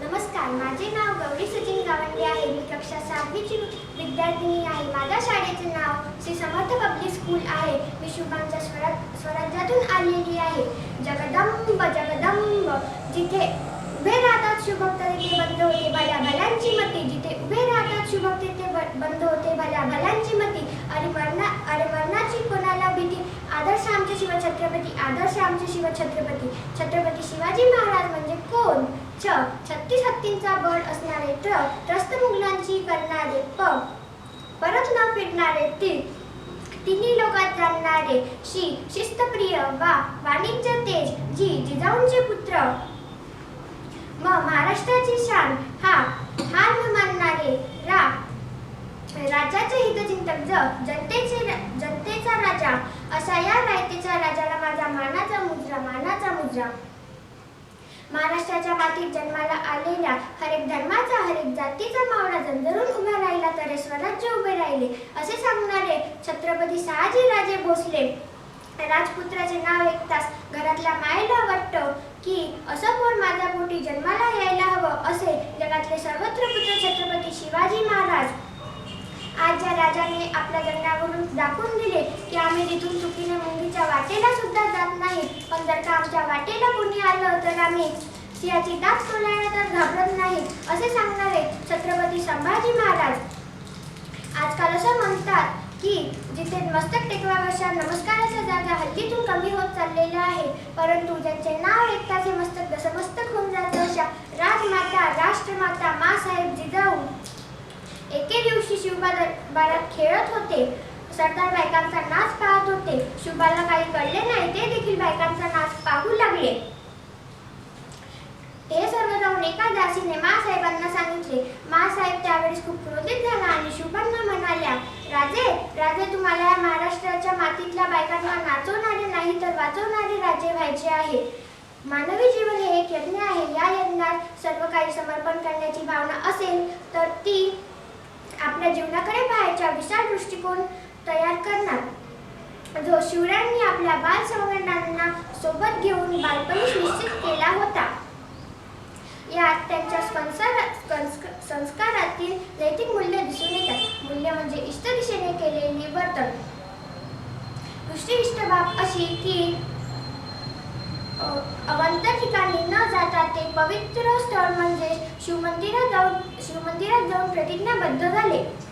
नमस्कार माझे नाव गौरी सचिन गावंडे आहे. मी कक्षा सहावीची विद्यार्थिनी आहे. माझ्या शाळेचे नाव श्री समर्थ पब्लिक स्कूल आहे. मी शुभांच्या स्वरा स्वराज्यातून आलेली आहे. जगदंब जगदंब जिथे उभे राहतात शुभक्त तिथे बंद होते. भल्या भल्यांची मती. जिथे उभे राहतात शुभक्त तिथे ब- बंद होते. भल्या भल्यांची मती. अरे मरणा अरे मरणाची कोणाला भीती? आदर्श आमचे शिव छत्रपती आदर्श आमचे शिव छत्रपती छत्रपती शिवाजी महाराज म्हणजे कोण? चक छत्तीस हत्तींचा बळ असणारे ट्रक त्रस्त मुघलांची करणारे पग परत न फिरणारे तीर तिन्ही लोकात जाणणारे शी शिस्तप्रिय वा वाणिज्य तेज जी जिजाऊंचे पुत्र. म महाराष्ट्राची शान हा हार न मानणारे रा राज्याचे हितचिंतक ज जनतेचे जनतेचा राजा असा या रायतेच्या राजाला माझा मानाचा मुद्रा मानाचा मुद्रा महाराष्ट्राच्या मातीत जन्माला आलेल्या हरेक धर्माचा हरेक जातीचा मावळा जंजरून उभा राहिला तर स्वराज्य उभे राहिले असे सांगणारे छत्रपती शहाजी राजे भोसले. राजपुत्राचे नाव ऐकताच घरातल्या मायेला वाटतं की असं कोण माझ्या पोटी जन्माला यायला हवं असे जगातले सर्वत्र पुत्र छत्रपती शिवाजी महाराज. आज ज्या राजाने आपल्या जन्मावरून दाखवून दिले की आम्ही तिथून चुकीने मुंगीच्या वाटेला सुद्धा जात नाही पण जर का आमच्या वाटेला कोणी आलं तर आम्ही सिंहाची दात तोलायला तर घाबरत नाही असे सांगणारे छत्रपती संभाजी महाराज. आजकाल असं म्हणतात की जिथे मस्तक टेकवावरच्या नमस्काराच्या जागा हल्लीतून कमी होत चाललेल्या आहे परंतु ज्यांचे नाव ऐकताच हे मस्तक दसमस्तक होऊन जातं अशा राजमाता राष्ट्रमाता मासाहेब जिजाऊ. एके दिवशी शिवबा दरबारात खेळत होते. सरदार बायकांचा नाच पाहत होते. शुभाला काही कळले नाही ते देखील बायकांचा नाच पाहू लागले. हे सर्व जाऊन एका दासीने मासाहेबांना सांगितले. मासाहेब त्यावेळेस खूप क्रोधित झाला आणि शुभांना म्हणाल्या राजे राजे तुम्हाला या महाराष्ट्राच्या मातीतल्या बायकांना नाचवणारे नाही तर वाचवणारे राजे व्हायचे आहे. मानवी जीवन हे एक यज्ञ आहे. या यज्ञात सर्व काही समर्पण करण्याची भावना असेल तर ती आपल्या जीवनाकडे पाहायचा विशाल दृष्टिकोन तयार करणार. जो शिवरायांनी आपल्या बाल संघटनांना सोबत घेऊन बालपणीच निश्चित केला होता. यात त्यांच्या संस्कार संस्कारातील नैतिक मूल्य दिसून येतात. मूल्य म्हणजे इष्ट दिशेने केलेली वर्तन. दुसरी इष्ट बाब अशी की अ, ठिकाणी न जाता ते पवित्र स्थळ म्हणजे शिवमंदिरात जाऊन शिवमंदिरात जाऊन प्रतिज्ञाबद्ध झाले.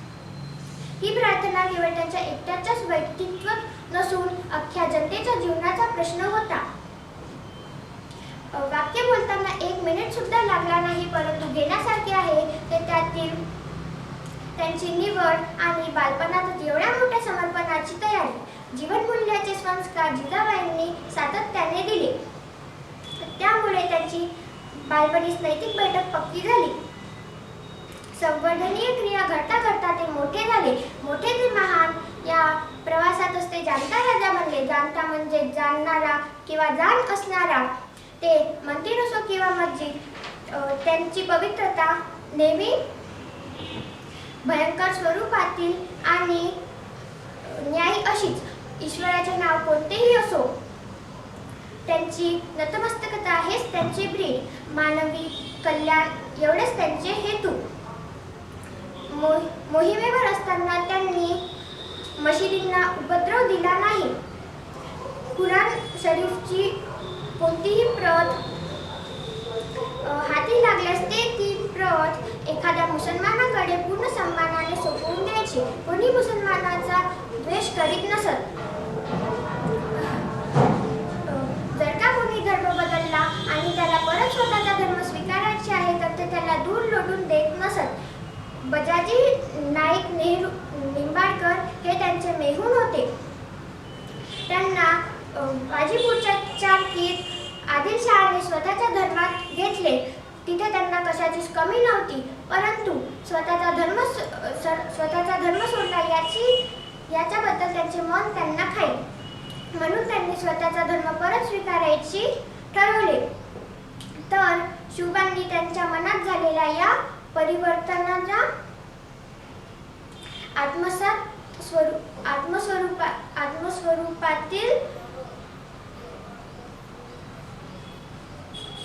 ही प्रार्थना केवळ त्यांच्या एकट्याच्याच व्यक्तित्व नसून अख्ख्या जनतेच्या जीवनाचा प्रश्न होता. वाक्य बोलताना एक मिनिट सुद्धा लागला नाही परंतु घेण्यासारखे आहे ते त्यातील त्यांची निवड आणि बालपणात एवढ्या मोठ्या समर्पणाची तयारी जीवनमूल्याचे संस्कार जिजाबाईंनी सातत्याने दिले. त्यामुळे त्यांची बालपणीस नैतिक बैठक पक्की झाली. संवर्धनीय क्रिया घडता घडता ते मोठे झाले. मोठे ते महान. या प्रवासातच ते जाणता राजा बनले जाणता म्हणजे जाणणारा किंवा जाण असणारा. ते मंदिर असो किंवा मस्जिद त्यांची पवित्रता नेहमी भयंकर स्वरूपातील आणि न्याय अशीच. ईश्वराचे नाव कोणतेही असो त्यांची नतमस्तकता हेच त्यांचे ब्रीड मानवी कल्याण एवढेच त्यांचे हेतू. मोहिमेवर असताना त्यांनी मशिदींना उपद्रव दिला नाही. कुराण शरीफची कोणतीही प्रत हाती लागल्यास ते ती प्रत एखाद्या मुसलमानाकडे पूर्ण सन्मानाने सोपवून द्यायची. कोणी मुसलमानाचा द्वेष करीत नसत. जर का कोणी धर्म बदलला आणि त्याला परत स्वतःचा धर्म स्वीकारायचे आहे तर ते त्याला दूर लोटून देत नसत. बजाजी नाईक नेहरू निंबाळकर हे त्यांचे मेहून होते. त्यांना बाजीपूरच्या बाजीपूरच्या चाकीत आदिलशहाने स्वतःच्या धर्मात घेतले. तिथे त्यांना कशाचीच कमी नव्हती परंतु स्वतःचा धर्म स्वतःचा धर्म सोडला याची याच्याबद्दल त्यांचे मन त्यांना खाई. म्हणून त्यांनी स्वतःचा धर्म परत स्वीकारायची ठरवले. तर शिवबांनी त्यांच्या मनात झालेल्या या परिवर्तनाचा आत्मसात स्वरूप आत्मस्वरूपा आत्मस्वरूपातील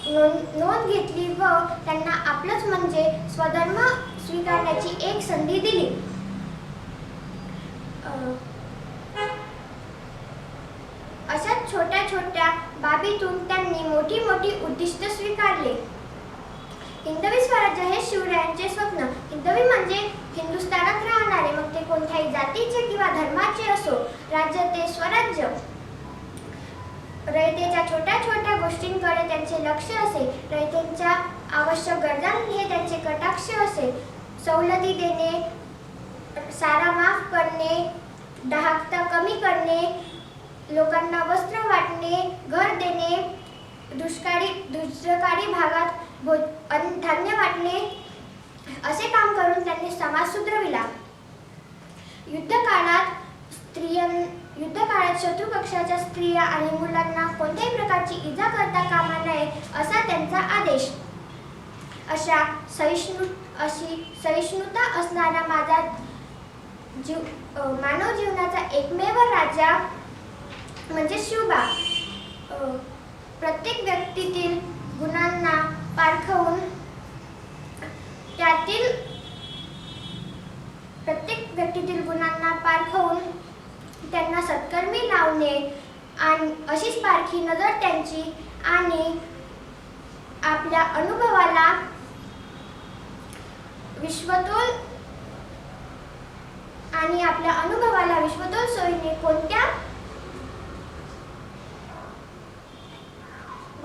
नोंद घेतली व त्यांना आपलंच म्हणजे स्वधर्म स्वीकारण्याची एक संधी दिली. अशा छोट्या छोट्या बाबीतून त्यांनी मोठी मोठी उद्दिष्ट स्वीकारले. हिंदवी स्वराज्य हे शिवरायांचे स्वप्न. हिंदवी म्हणजे हिंदुस्थानात राहणारे. मग ते कोणत्याही जातीचे किंवा धर्माचे असो राज्य ते स्वराज्य. रयतेच्या छोट्या छोट्या गोष्टींकडे त्यांचे लक्ष असे. रयतेच्या आवश्यक गरजांनी हे त्यांचे कटाक्ष असे. सवलती देणे सारा माफ करणे डहाकता कमी करणे लोकांना वस्त्र वाटणे घर देणे दुष्काळी दुष्काळी भागात धान्य वाटले असे काम करून त्यांनी समाज सुधरविला. युद्ध काळात स्त्रियां युद्ध काळात शत्रू पक्षाच्या स्त्रिया आणि मुलांना कोणत्याही प्रकारची इजा करता कामा नये असा त्यांचा आदेश. अशा सहिष्णु अशी सहिष्णुता असणारा माझा जीव मानव जीवनाचा एकमेव राजा म्हणजे शिवबा. प्रत्येक व्यक्तीतील गुणांना पारखवून त्यातील प्रत्येक व्यक्तीतील गुणांना पारखवून त्यांना सत्कर्मी लावणे आणि अशीच पारखी नजर त्यांची आणि आपल्या अनुभवाला विश्वतोल आणि आपल्या अनुभवाला विश्वतोल सोयीने कोणत्या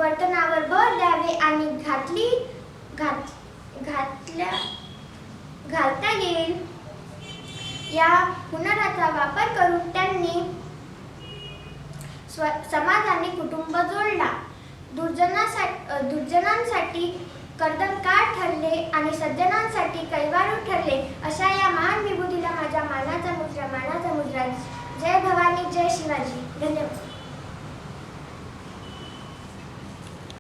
वर्तनावर भर द्यावे आणि घातली घात घातल्या घालता येईल. या हुनराचा वापर करून त्यांनी समाज आणि कुटुंब जोडला. दुर्जनासाठी दुर्जनांसाठी कर्तनकार ठरले आणि सज्जनांसाठी कैवारू ठरले. अशा या महान विभूतीला माझ्या मानाचा मुद्रा मानाचा मुद्रा. जय भवानी जय शिवाजी. धन्यवाद.